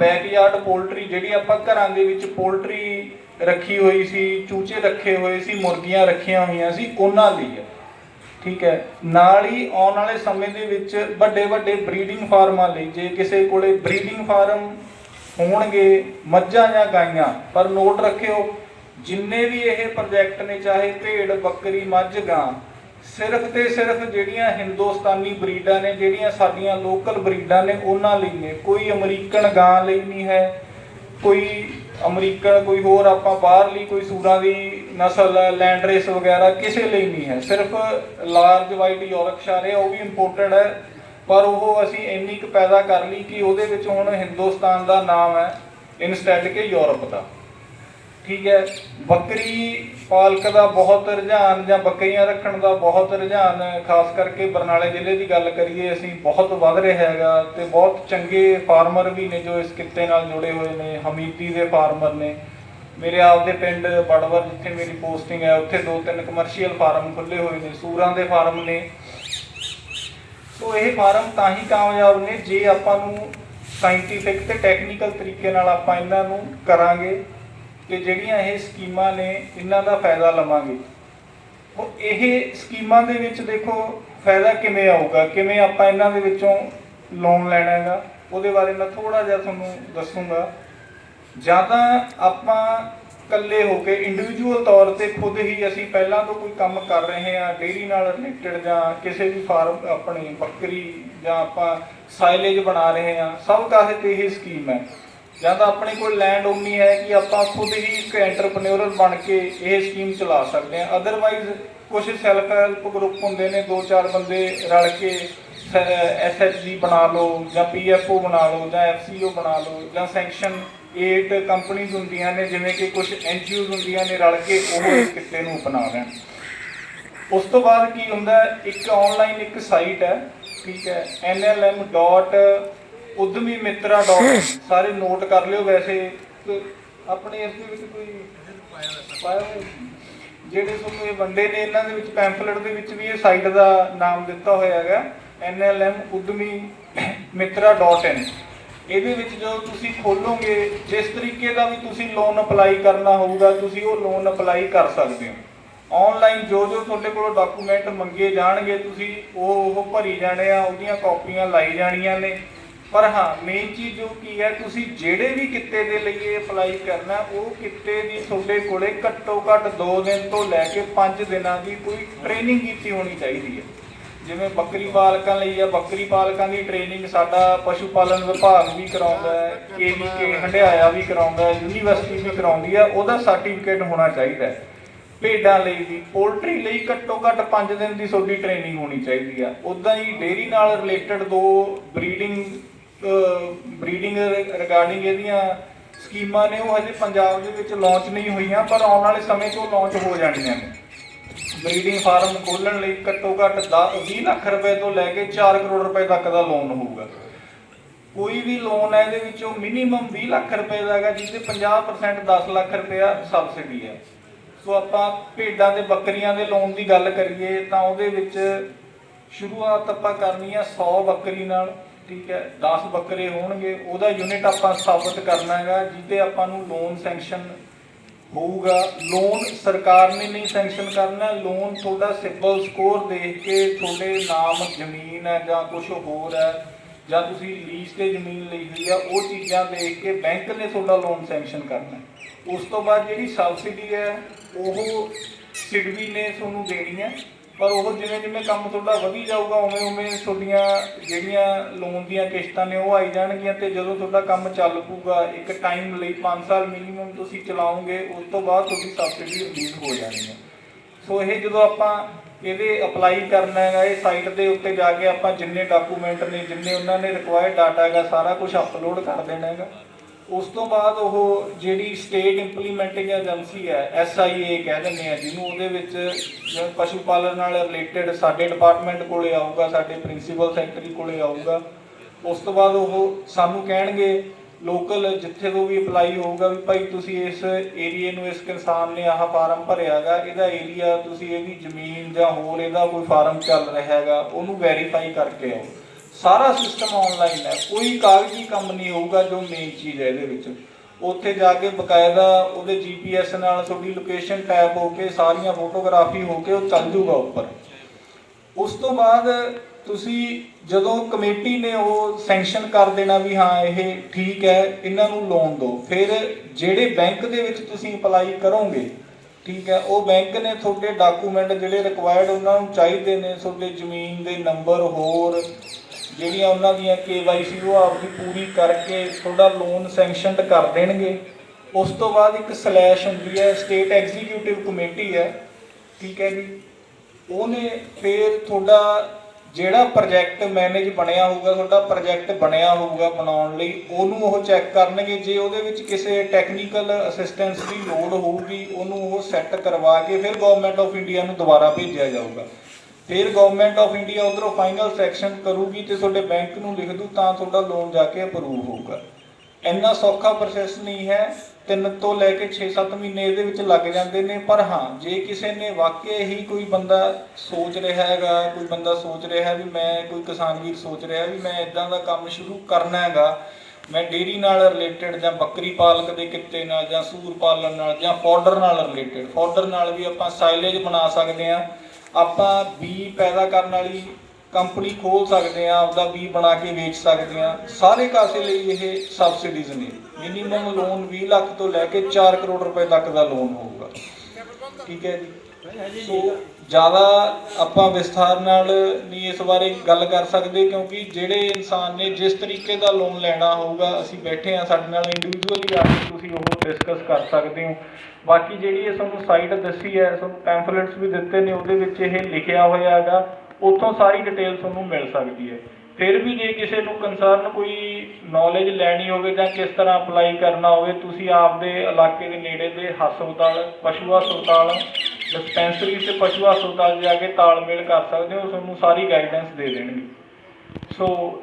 Backyard poultry ਜਿਹੜੀ ਆਪਾਂ ਘਰਾਂ ਦੇ ਵਿੱਚ ਪੋਲਟਰੀ ਰੱਖੀ ਹੋਈ ਸੀ, ਚੂਚੇ ਰੱਖੇ ਹੋਏ ਸੀ, ਮੁਰਗੀਆਂ ਰੱਖੀਆਂ ਹੋਈਆਂ ਸੀ, ਉਹਨਾਂ ਲਈ ਹੈ। ਠੀਕ ਹੈ। ਨਾਲ ਹੀ ਆਉਣ ਵਾਲੇ ਸਮੇਂ ਦੇ ਵਿੱਚ ਵੱਡੇ ਵੱਡੇ ਬਰੀਡਿੰਗ ਫਾਰਮਾਂ ਲਈ, ਜੇ ਕਿਸੇ ਕੋਲੇ ਬਰੀਡਿੰਗ ਫਾਰਮ ਹੋਣਗੇ, ਮੱਝਾਂ ਜਾਂ ਗਾਈਆਂ, ਪਰ ਨੋਟ ਰੱਖਿਓ, ਜਿੰਨੇ ਵੀ ਇਹ ਪ੍ਰੋਜੈਕਟ ਨੇ, ਚਾਹੇ ਭੇਡ, ਬੱਕਰੀ, ਮੱਝ, ਗਾਂ ਸਿਰਫ ਤੇ ਸਿਰਫ ਜਿਹੜੀਆਂ ਹਿੰਦੁਸਤਾਨੀ ਬਰੀਡਾਂ ਨੇ, ਜਿਹੜੀਆਂ ਸਾਡੀਆਂ ਲੋਕਲ ਬਰੀਡਾਂ ਨੇ, ਉਹਨਾਂ ਲਈ ਨੇ। ਕੋਈ ਅਮਰੀਕਨ ਗਾਂ ਲਈ ਨਹੀਂ ਹੈ, ਕੋਈ ਅਮਰੀਕਨ, ਕੋਈ ਹੋਰ ਆਪਾਂ ਬਾਹਰਲੀ ਕੋਈ ਸੂਰਾਂ ਦੀ ਨਸਲ ਲੈਂਡ ਰੇਸ ਵਗੈਰਾ ਕਿਸੇ ਲਈ ਨਹੀਂ ਹੈ। ਸਿਰਫ ਲਾਰਜ ਵਾਈਟ ਯੋਰਕਸ਼ਾਇਰ ਹੈ, ਉਹ ਵੀ ਇੰਪੋਰਟਡ ਹੈ, ਪਰ ਉਹ ਅਸੀਂ ਇੰਨੀ ਕੁ ਪੈਦਾ ਕਰ ਲਈ ਕਿ ਉਹਦੇ ਵਿੱਚ ਹੁਣ ਹਿੰਦੁਸਤਾਨ ਦਾ ਨਾਮ ਹੈ ਇਨਸਟੈਡ ਕਿ ਯੂਰਪ ਦਾ। ਠੀਕ ਹੈ? ਬੱਕਰੀ ਪਾਲਕ ਦਾ ਬਹੁਤ ਰੁਝਾਨ ਜਾਂ ਬੱਕਰੀਆਂ ਰੱਖਣ ਦਾ ਬਹੁਤ ਰੁਝਾਨ ਖਾਸ ਕਰਕੇ ਬਰਨਾਲੇ ਜ਼ਿਲ੍ਹੇ ਦੀ ਗੱਲ ਕਰੀਏ, ਅਸੀਂ ਬਹੁਤ ਵੱਧ ਰਿਹਾ ਹੈਗਾ ਤੇ ਬਹੁਤ ਚੰਗੇ ਫਾਰਮਰ ਵੀ ਨੇ ਜੋ ਇਸ ਕਿੱਤੇ ਨਾਲ ਜੁੜੇ ਹੋਏ ਨੇ, ਹਮੀਦੀ ਦੇ ਫਾਰਮਰ ਨੇ। ਮੇਰੇ ਆਪ ਦੇ ਪਿੰਡ ਬੜਵਰ ਜਿੱਥੇ ਮੇਰੀ ਪੋਸਟਿੰਗ ਹੈ, ਉੱਥੇ ਦੋ ਤਿੰਨ ਕਮਰਸ਼ੀਅਲ ਫਾਰਮ ਖੁੱਲੇ ਹੋਏ ਨੇ, ਸੂਰਾਂ ਦੇ ਫਾਰਮ ਨੇ। ਸੋ ਇਹ ਫਾਰਮ ਤਾਂ ਹੀ ਕਾਮਯਾਬ ਨੇ ਜੇ ਆਪਾਂ ਨੂੰ ਸਾਇੰਟੀਫਿਕ ਤੇ ਟੈਕਨੀਕਲ ਤਰੀਕੇ ਨਾਲ ਆਪਾਂ ਇਹਨਾਂ ਨੂੰ ਕਰਾਂਗੇ। ਕਿ ਜਿਹੜੀਆਂ ਇਹ ਸਕੀਮਾਂ ਨੇ, ਇਹਨਾਂ ਦਾ ਫਾਇਦਾ ਲਵਾਂਗੇ। ਉਹ ਇਹ ਸਕੀਮਾਂ ਦੇ ਵਿੱਚ ਦੇਖੋ, ਫਾਇਦਾ ਕਿਵੇਂ ਆਊਗਾ? ਕਿਵੇਂ ਆਪਾਂ ਇਹਨਾਂ ਦੇ ਵਿੱਚੋਂ ਲੋਨ ਲੈਣਾ ਹੈਗਾ ਉਹਦੇ ਬਾਰੇ ਮੈਂ ਥੋੜਾ ਜਿਹਾ ਤੁਹਾਨੂੰ ਦੱਸੂਗਾ। ਜਾਂ ਤਾਂ ਆਪਾਂ ਇਕੱਲੇ ਹੋ ਕੇ ਇੰਡੀਵਿਜੂਅਲ ਤੌਰ ਤੇ ਖੁਦ ਹੀ ਅਸੀਂ ਪਹਿਲਾਂ ਤੋਂ ਕੋਈ ਕੰਮ ਕਰ ਰਹੇ ਹਾਂ ਡੇਅਰੀ ਨਾਲ ਰਿਲੇਟਡ ਜਾਂ ਕਿਸੇ ਵੀ ਫਾਰਮ ਆਪਣੀ ਬੱਕਰੀ ਜਾਂ ਆਪਾਂ ਸਾਇਲੇਜ ਬਣਾ ਰਹੇ ਹਾਂ, ਸਭ ਕਾਹੇ ਤੇ ਇਹ ਸਕੀਮ ਹੈ। ਜਾਂ ਤਾਂ ਆਪਣੇ ਕੋਲ ਲੈਂਡ ਉਨੀ ਹੈ ਕਿ ਆਪਾਂ ਖੁਦ ਹੀ ਇੱਕ ਐਂਟਰਪ੍ਰੈਨਿਓਰਲ ਬਣ ਕੇ ਇਹ ਸਕੀਮ ਚਲਾ ਸਕਦੇ ਹਾਂ। ਅਦਰਵਾਈਜ਼ ਕੁਝ ਸੈਲਫ ਹੈਲਪ ਗਰੁੱਪ ਹੁੰਦੇ ਨੇ, ਦੋ ਚਾਰ ਬੰਦੇ ਰਲ ਕੇ ਐਸਐਚਜੀ ਬਣਾ ਲਓ ਜਾਂ ਪੀਐਫਓ ਬਣਾ ਲਓ ਜਾਂ ਐਫਸੀਓ ਬਣਾ ਲਓ ਜਾਂ ਸੈਂਕਸ਼ਨ 8 ਕੰਪਨੀਆਂ ਹੁੰਦੀਆਂ ਨੇ, ਜਿਵੇਂ ਕਿ ਕੁਝ ਐਨਜੀਓਜ਼ ਹੁੰਦੀਆਂ ਨੇ ਰਲ ਕੇ ਉਹ ਇਸ ਕਿੱਤੇ ਨੂੰ ਅਪਣਾ ਲੈਣ। ਉਸ ਤੋਂ ਬਾਅਦ ਕੀ ਹੁੰਦਾ, ਇੱਕ ਆਨਲਾਈਨ ਇੱਕ ਸਾਈਟ ਹੈ, ਠੀਕ ਹੈ nlm.udmimitra. ਸਾਰੇ ਨੋਟ ਕਰ ਲਿਓ ਵੈਸੇ। ਆਪਣੇ ਇਸ ਦੇ ਵਿੱਚ ਕੋਈ ਪਾਇਆ ਹੋਇਆ? ਜਿਹੜੇ ਤੁਹਾਨੂੰ ਇਹ ਵੰਡੇ ਨੇ ਇਹਨਾਂ ਦੇ ਵਿੱਚ ਪੈਂਫਲੇਟ ਦੇ ਵਿੱਚ ਵੀ ਇਹ ਸਾਈਟ ਦਾ ਨਾਮ ਦਿੱਤਾ ਹੋਇਆ ਹੈਗਾ। Nlmudmimitra.in ਇਹਦੇ ਵਿੱਚ ਜਦੋਂ ਤੁਸੀਂ ਖੋਲੋਗੇ ਜਿਸ ਤਰੀਕੇ ਦਾ ਵੀ ਤੁਸੀਂ ਲੋਨ ਅਪਲਾਈ ਕਰਨਾ ਹੋਊਗਾ ਤੁਸੀਂ ਉਹ ਲੋਨ ਅਪਲਾਈ ਕਰ ਸਕਦੇ ਹੋ। ਆਨਲਾਈਨ ਜੋ ਜੋ ਤੁਹਾਡੇ ਕੋਲੋਂ ਡਾਕੂਮੈਂਟ ਮੰਗੇ ਜਾਣਗੇ ਤੁਸੀਂ ਉਹ ਉਹ ਭਰੀ ਜਾਣੇ ਆ ਉਹਦੀਆਂ ਕਾਪੀਆਂ ਲਾਈ ਜਾਣੀਆਂ ਨੇ। ਪਰ ਹਾਂ ਮੇਨ ਚੀਜ਼ ਜੋ ਕੀ ਹੈ, ਤੁਸੀਂ ਜਿਹੜੇ ਵੀ ਕਿੱਤੇ ਦੇ ਲਈ ਇਹ ਅਪਲਾਈ ਕਰਨਾ, ਉਹ ਕਿੱਤੇ ਦੀ ਤੁਹਾਡੇ ਕੋਲੇ ਘੱਟੋ ਘੱਟ 2 ਦਿਨ ਤੋਂ ਲੈ ਕੇ 5 ਦਿਨਾਂ ਦੀ ਕੋਈ ਟ੍ਰੇਨਿੰਗ ਕੀਤੀ ਹੋਣੀ ਚਾਹੀਦੀ ਹੈ। ਜਿਵੇਂ ਬੱਕਰੀ ਪਾਲਕਾਂ ਲਈ ਆ ਬੱਕਰੀ ਪਾਲਕਾਂ ਦੀ ਟ੍ਰੇਨਿੰਗ ਸਾਡਾ ਪਸ਼ੂ ਪਾਲਣ ਵਿਭਾਗ ਵੀ ਕਰਾਉਂਦਾ ਹੈ ਕੇਵੀਕੇ ਹੰਡਿਆਇਆ ਵੀ ਕਰਾਉਂਦਾ ਹੈ ਯੂਨੀਵਰਸਿਟੀ ਵੀ ਕਰਾਉਂਦੀ ਹੈ, ਉਹਦਾ ਸਰਟੀਫਿਕੇਟ ਹੋਣਾ ਚਾਹੀਦਾ ਹੈ। ਭੇਡਾਂ ਲਈ ਵੀ ਪੋਲਟਰੀ ਲਈ ਘੱਟੋ ਘੱਟ 5 ਦਿਨ ਦੀ ਤੁਹਾਡੀ ਟ੍ਰੇਨਿੰਗ ਹੋਣੀ ਚਾਹੀਦੀ ਆ। ਉਦਾਂ ਹੀ ਡੇਅਰੀ ਨਾਲ ਰਿਲੇਟਡ ਦੋ ਬਰੀਡਿੰਗ ਬਰੀਡਿੰਗ ਰਿਗਾਰਡਿੰਗ ਇਹਦੀਆਂ ਸਕੀਮਾਂ ਨੇ, ਉਹ ਹਜੇ ਪੰਜਾਬ ਦੇ ਵਿੱਚ ਲਾਂਚ ਨਹੀਂ ਹੋਈਆਂ, ਪਰ ਆਉਣ ਵਾਲੇ ਸਮੇਂ 'ਚ ਉਹ ਲਾਂਚ ਹੋ ਜਾਣੀਆਂ ਨੇ। ਬਰੀਡਿੰਗ ਫਾਰਮ ਖੋਲਣ ਲਈ ਘੱਟੋ ਘੱਟ 20 ਲੱਖ ਰੁਪਏ ਤੋਂ ਲੈ ਕੇ 4 ਕਰੋੜ ਰੁਪਏ ਤੱਕ ਦਾ ਲੋਨ ਹੋਊਗਾ। ਕੋਈ ਵੀ ਲੋਨ ਹੈ ਇਹਦੇ ਵਿੱਚੋਂ ਮਿਨੀਮਮ 20 ਲੱਖ ਰੁਪਏ ਦਾ ਹੈਗਾ, ਜਿਹਦੇ 50% 10 ਲੱਖ ਰੁਪਇਆ ਸਬਸਿਡੀ ਹੈ ਸੋ ਆਪਾਂ ਭੇਡਾਂ ਤੇ ਬੱਕਰੀਆਂ ਦੇ ਲੋਨ ਦੀ ਗੱਲ ਕਰੀਏ, ਤਾਂ ਉਹਦੇ ਵਿੱਚ ਸ਼ੁਰੂਆਤ ਆਪਾਂ ਕਰਨੀ ਆ 100 ਬੱਕਰੀ ਨਾਲ। ਠੀਕ ਹੈ 10 ਬੱਕਰੇ ਹੋਣਗੇ, ਉਹਦਾ ਯੂਨਿਟ ਆਪਾਂ ਸਾਬਤ ਕਰਨਾ ਹੈਗਾ, ਜਿਹਦੇ ਆਪਾਂ ਨੂੰ ਲੋਨ ਸੈਂਕਸ਼ਨ ਹੋਊਗਾ। ਲੋਨ ਸਰਕਾਰ ਨੇ ਨਹੀਂ ਸੈਂਕਸ਼ਨ ਕਰਨਾ ਲੋਨ ਤੁਹਾਡਾ ਸਿਬਲ ਸਕੋਰ ਦੇਖ ਕੇ ਤੁਹਾਡੇ ਨਾਮ ਜ਼ਮੀਨ ਹੈ ਜਾਂ ਕੁਝ ਹੋਰ ਹੈ, ਜਾਂ ਤੁਸੀਂ ਲੀਜ਼ ਤੇ ਜ਼ਮੀਨ ਲਈ ਹੋਈ ਆ, ਉਹ ਚੀਜ਼ਾਂ ਦੇਖ ਕੇ ਬੈਂਕ ਨੇ ਤੁਹਾਡਾ ਲੋਨ ਸੈਂਕਸ਼ਨ ਕਰਨਾ ਉਸ ਤੋਂ ਬਾਅਦ ਜਿਹੜੀ ਸਬਸਿਡੀ ਹੈ, ਉਹ ਸਿਡਵੀ ਨੇ ਤੁਹਾਨੂੰ ਦੇਣੀ ਹੈ। ਪਰ ਉਹ ਜਿਵੇਂ ਜਿਵੇਂ ਕੰਮ ਤੁਹਾਡਾ ਵਧੀ ਜਾਊਗਾ, ਉਵੇਂ ਉਵੇਂ ਤੁਹਾਡੀਆਂ ਜਿਹੜੀਆਂ ਲੋਨ ਦੀਆਂ ਕਿਸ਼ਤਾਂ ਨੇ ਉਹ ਆਈ ਜਾਣਗੀਆਂ ਤੇ ਜਦੋਂ ਤੁਹਾਡਾ ਕੰਮ ਚੱਲ ਪੂਗਾ ਇੱਕ ਟਾਈਮ ਲਈ 5 ਸਾਲ ਮਿਨੀਮਮ ਤੁਸੀਂ ਚਲਾਓਗੇ, ਉਸ ਤੋਂ ਬਾਅਦ ਤੁਹਾਡੀ ਸਬਸਿਡੀ ਰਿਲੀਜ਼ ਹੋ ਜਾਣੀ ਹੈ ਸੋ ਇਹ ਜਦੋਂ ਆਪਾਂ ਇਹਦੇ ਅਪਲਾਈ ਕਰਨਾ ਹੈਗਾ, ਇਹ ਸਾਈਟ ਦੇ ਉੱਤੇ ਜਾ ਕੇ ਆਪਾਂ ਜਿੰਨੇ ਡਾਕੂਮੈਂਟ ਨੇ, ਜਿੰਨੇ ਉਹਨਾਂ ਨੇ ਰਿਕੁਆਇਰਡ ਡਾਟਾ ਹੈਗਾ, ਸਾਰਾ ਕੁਝ ਅਪਲੋਡ ਕਰ ਦੇਣਾ ਹੈਗਾ। ਉਸ ਤੋਂ ਬਾਅਦ ਉਹ ਜਿਹੜੀ ਸਟੇਟ ਇੰਪਲੀਮੈਂਟਿੰਗ ਏਜੰਸੀ ਹੈ ਐਸਆਈਏ ਕਹਿ ਦਿੰਦੇ ਆ ਜਿਹਨੂੰ, ਉਹਦੇ ਵਿੱਚ ਪਸ਼ੂ ਪਾਲਣ ਨਾਲ ਰਿਲੇਟਡ ਸਾਡੇ ਡਿਪਾਰਟਮੈਂਟ ਕੋਲੇ ਆਊਗਾ, ਸਾਡੇ ਪ੍ਰਿੰਸੀਪਲ ਸੈਕਟਰੀ ਕੋਲੇ ਆਊਗਾ, ਉਸ ਤੋਂ ਬਾਅਦ ਉਹ ਸਾਨੂੰ ਕਹਿਣਗੇ ਲੋਕਲ ਜਿੱਥੇ ਤੋਂ ਵੀ ਅਪਲਾਈ ਹੋਊਗਾ ਵੀ ਭਾਈ ਤੁਸੀਂ ਇਸ ਏਰੀਏ ਨੂੰ, ਇਸ ਕਿਸਾਨ ਨੇ ਆਹ ਫਾਰਮ ਭਰਿਆਗਾ ਇਹਦਾ ਏਰੀਆ ਤੁਸੀਂ ਇਹਦੀ ਜ਼ਮੀਨ ਜਾਂ ਹੋਰ ਇਹਦਾ ਕੋਈ ਫਾਰਮ ਚੱਲ ਰਿਹਾ ਹੈਗਾ, ਉਹਨੂੰ ਵੈਰੀਫਾਈ ਕਰਕੇ ਆਓ। ਸਾਰਾ ਸਿਸਟਮ ਆਨਲਾਈਨ ਹੈ। ਕੋਈ ਕਾਗਜ਼ੀ ਕੰਮ ਨਹੀਂ ਹੋਊਗਾ ਜੋ ਮੇਨ ਚੀਜ਼ ਹੈ ਇਹਦੇ ਵਿੱਚ। ਉੱਥੇ ਜਾ ਕੇ ਬਕਾਇਦਾ ਉਹਦੇ ਜੀਪੀਐਸ ਨਾਲ ਤੁਹਾਡੀ ਲੋਕੇਸ਼ਨ ਟੈਪ ਹੋ ਕੇ, ਸਾਰੀਆਂ ਫੋਟੋਗ੍ਰਾਫੀ ਹੋ ਕੇ ਉਹ ਚੱਲ ਜੂਗਾ ਉੱਪਰ। ਉਸ ਤੋਂ ਬਾਅਦ ਤੁਸੀਂ ਜਦੋਂ ਕਮੇਟੀ ਨੇ ਉਹ ਸੈਂਕਸ਼ਨ ਕਰ ਦੇਣਾ ਵੀ ਹਾਂ, ਇਹ ਠੀਕ ਹੈ, ਇਹਨਾਂ ਨੂੰ ਲੋਨ ਦਿਓ। ਫਿਰ ਜਿਹੜੇ ਬੈਂਕ ਦੇ ਵਿੱਚ ਤੁਸੀਂ ਅਪਲਾਈ ਕਰੋਗੇ, ਠੀਕ ਹੈ, ਉਹ ਬੈਂਕ ਨੇ ਤੁਹਾਡੇ ਡਾਕੂਮੈਂਟ ਜਿਹੜੇ ਰਿਕੁਆਇਰਡ ਉਹਨਾਂ ਨੂੰ ਚਾਹੀਦੇ ਨੇ, ਤੁਹਾਡੇ ਜ਼ਮੀਨ ਦੇ ਨੰਬਰ ਹੋਰ ਜਿਹੜੀਆਂ ਉਹਨਾਂ ਦੀਆਂ KYC ਉਹ ਆਪਦੀ ਪੂਰੀ ਕਰਕੇ ਤੁਹਾਡਾ ਲੋਨ ਸੈਂਕਸ਼ਨਡ ਕਰ ਦੇਣਗੇ। ਉਸ ਤੋਂ ਬਾਅਦ ਇੱਕ ਸਲੈਸ਼ ਹੁੰਦੀ ਹੈ ਸਟੇਟ ਐਗਜ਼ੀਕਿਊਟਿਵ ਕਮੇਟੀ ਹੈ, ਠੀਕ ਹੈ ਜੀ। ਉਹਨੇ ਫਿਰ ਤੁਹਾਡਾ ਜਿਹੜਾ ਪ੍ਰੋਜੈਕਟ ਮੈਨੇਜ ਬਣਿਆ ਹੋਊਗਾ, ਤੁਹਾਡਾ ਪ੍ਰੋਜੈਕਟ ਬਣਿਆ ਹੋਊਗਾ ਬਣਾਉਣ ਲਈ, ਉਹਨੂੰ ਉਹ ਚੈੱਕ ਕਰਨਗੇ। ਜੇ ਉਹਦੇ ਵਿੱਚ ਕਿਸੇ ਟੈਕਨੀਕਲ ਅਸਿਸਟੈਂਸ ਦੀ ਲੋੜ ਹੋਊਗੀ, ਉਹਨੂੰ ਉਹ ਸੈੱਟ ਕਰਵਾ ਕੇ ਫਿਰ ਗਵਰਨਮੈਂਟ ਆਫ ਇੰਡੀਆ ਨੂੰ ਦੁਬਾਰਾ ਭੇਜਿਆ ਜਾਊਗਾ। ਫਿਰ ਗਵਰਨਮੈਂਟ ਆਫ ਇੰਡੀਆ ਉਧਰੋਂ ਫਾਈਨਲ ਸੈਕਸ਼ਨ ਕਰੂਗੀ ਤੇ ਤੁਹਾਡੇ ਬੈਂਕ ਨੂੰ ਲਿਖ ਦੂ ਤਾਂ ਤੁਹਾਡਾ ਲੋਨ ਜਾ ਕੇ ਅਪਰੂਵ ਹੋਊਗਾ। ਇੰਨਾ ਸੌਖਾ ਪ੍ਰੋਸੈਸ ਨਹੀਂ ਹੈ, ਤਿੰਨ ਤੋਂ ਲੈ ਕੇ 6-7 ਮਹੀਨੇ ਇਹਦੇ ਵਿੱਚ ਲੱਗ ਜਾਂਦੇ ਨੇ, ਪਰ ਹਾਂ, ਜੇ ਕਿਸੇ ਨੇ ਵਾਕਿਆ ਹੀ ਕੋਈ ਬੰਦਾ ਸੋਚ ਰਿਹਾ ਹੈਗਾ, ਕੋਈ ਬੰਦਾ ਸੋਚ ਰਿਹਾ ਵੀ ਮੈਂ, ਕੋਈ ਕਿਸਾਨ ਵੀਰ ਸੋਚ ਰਿਹਾ ਵੀ ਮੈਂ ਇਦਾਂ ਦਾ ਕੰਮ ਸ਼ੁਰੂ ਕਰਨਾ ਹੈਗਾ, ਮੈਂ ਡੇਰੀ ਨਾਲ ਰਿਲੇਟਡ ਜਾਂ ਬੱਕਰੀ ਪਾਲਕ ਦੇ ਕਿੱਤੇ ਨਾਲ ਜਾਂ ਸੂਰ ਪਾਲਣ ਨਾਲ ਜਾਂ ਫੋਡਰ ਨਾਲ ਰਿਲੇਟਡ ਫੋਡਰ ਨਾਲ ਵੀ ਆਪਾਂ ਸਾਈਲੇਜ ਬਣਾ ਸਕਦੇ ਆ ਆਪਾਂ ਬੀ ਪੈਦਾ ਕਰਨ ਵਾਲੀ ਕੰਪਨੀ ਖੋਲ ਸਕਦੇ ਆ ਆਪਦਾ ਬੀ ਬਣਾ ਕੇ ਵੇਚ ਸਕਦੇ ਆ ਸਾਰੇ ਕਾਸੇ ਲਈ ਇਹ ਸਬਸਿਡੀਜ਼ ਨੇ। ਮਿਨੀਮਮ ਲੋਨ 20 ਲੱਖ ਤੋਂ ਲੈ ਕੇ 4 ਕਰੋੜ ਰੁਪਏ ਤੱਕ ਦਾ ਲੋਨ ਹੋਊਗਾ। ਠੀਕ ਹੈ ਜੀ। ਸੋ ਜ਼ਿਆਦਾ ਆਪਾਂ ਵਿਸਥਾਰ ਨਾਲ ਨਹੀਂ ਇਸ ਬਾਰੇ ਗੱਲ ਕਰ ਸਕਦੇ, ਕਿਉਂਕਿ ਜਿਹੜੇ ਇਨਸਾਨ ਨੇ ਜਿਸ ਤਰੀਕੇ ਦਾ ਲੋਨ ਲੈਣਾ ਹੋਊਗਾ, ਅਸੀਂ ਬੈਠੇ ਆ ਸਾਡੇ ਨਾਲ ਇੰਡੀਵਿਜੂਅਲੀ ਆ ਕੇ ਤੁਸੀਂ ਉਹ ਡਿਸਕਸ ਕਰ ਸਕਦੇ ਹੋ। ਬਾਕੀ ਜਿਹੜੀ ਇਹ ਤੁਹਾਨੂੰ ਸਾਈਟ ਦੱਸੀ ਹੈ, ਤੁਹਾਨੂੰ ਪੈਂਫਲੇਟਸ ਵੀ ਦਿੱਤੇ ਨੇ, ਉਹਦੇ ਵਿੱਚ ਇਹ ਲਿਖਿਆ ਹੋਇਆ ਹੈਗਾ, ਉੱਥੋਂ ਸਾਰੀ ਡਿਟੇਲ ਤੁਹਾਨੂੰ ਮਿਲ ਸਕਦੀ ਹੈ। ਫਿਰ ਵੀ ਜੇ ਕਿਸੇ ਨੂੰ ਕੰਸਰਨ ਕੋਈ ਨੌਲੇਜ ਲੈਣੀ ਹੋਵੇ ਜਾਂ ਕਿਸ ਤਰ੍ਹਾਂ ਅਪਲਾਈ ਕਰਨਾ ਹੋਵੇ, ਤੁਸੀਂ ਆਪਦੇ ਇਲਾਕੇ ਦੇ ਨੇੜੇ ਦੇ ਹਸਪਤਾਲ, ਪਸ਼ੂ ਹਸਪਤਾਲ ਡਿਸਪੈਂਸਰੀ ਤੇ ਪਸ਼ੂ ਹਸਪਤਾਲ ਜਾ ਕੇ ਤਾਲਮੇਲ ਕਰ ਸਕਦੇ ਹੋ ਤੁਹਾਨੂੰ ਸਾਰੀ ਗਾਈਡੈਂਸ ਦੇ ਦੇਣਗੇ। ਸੋ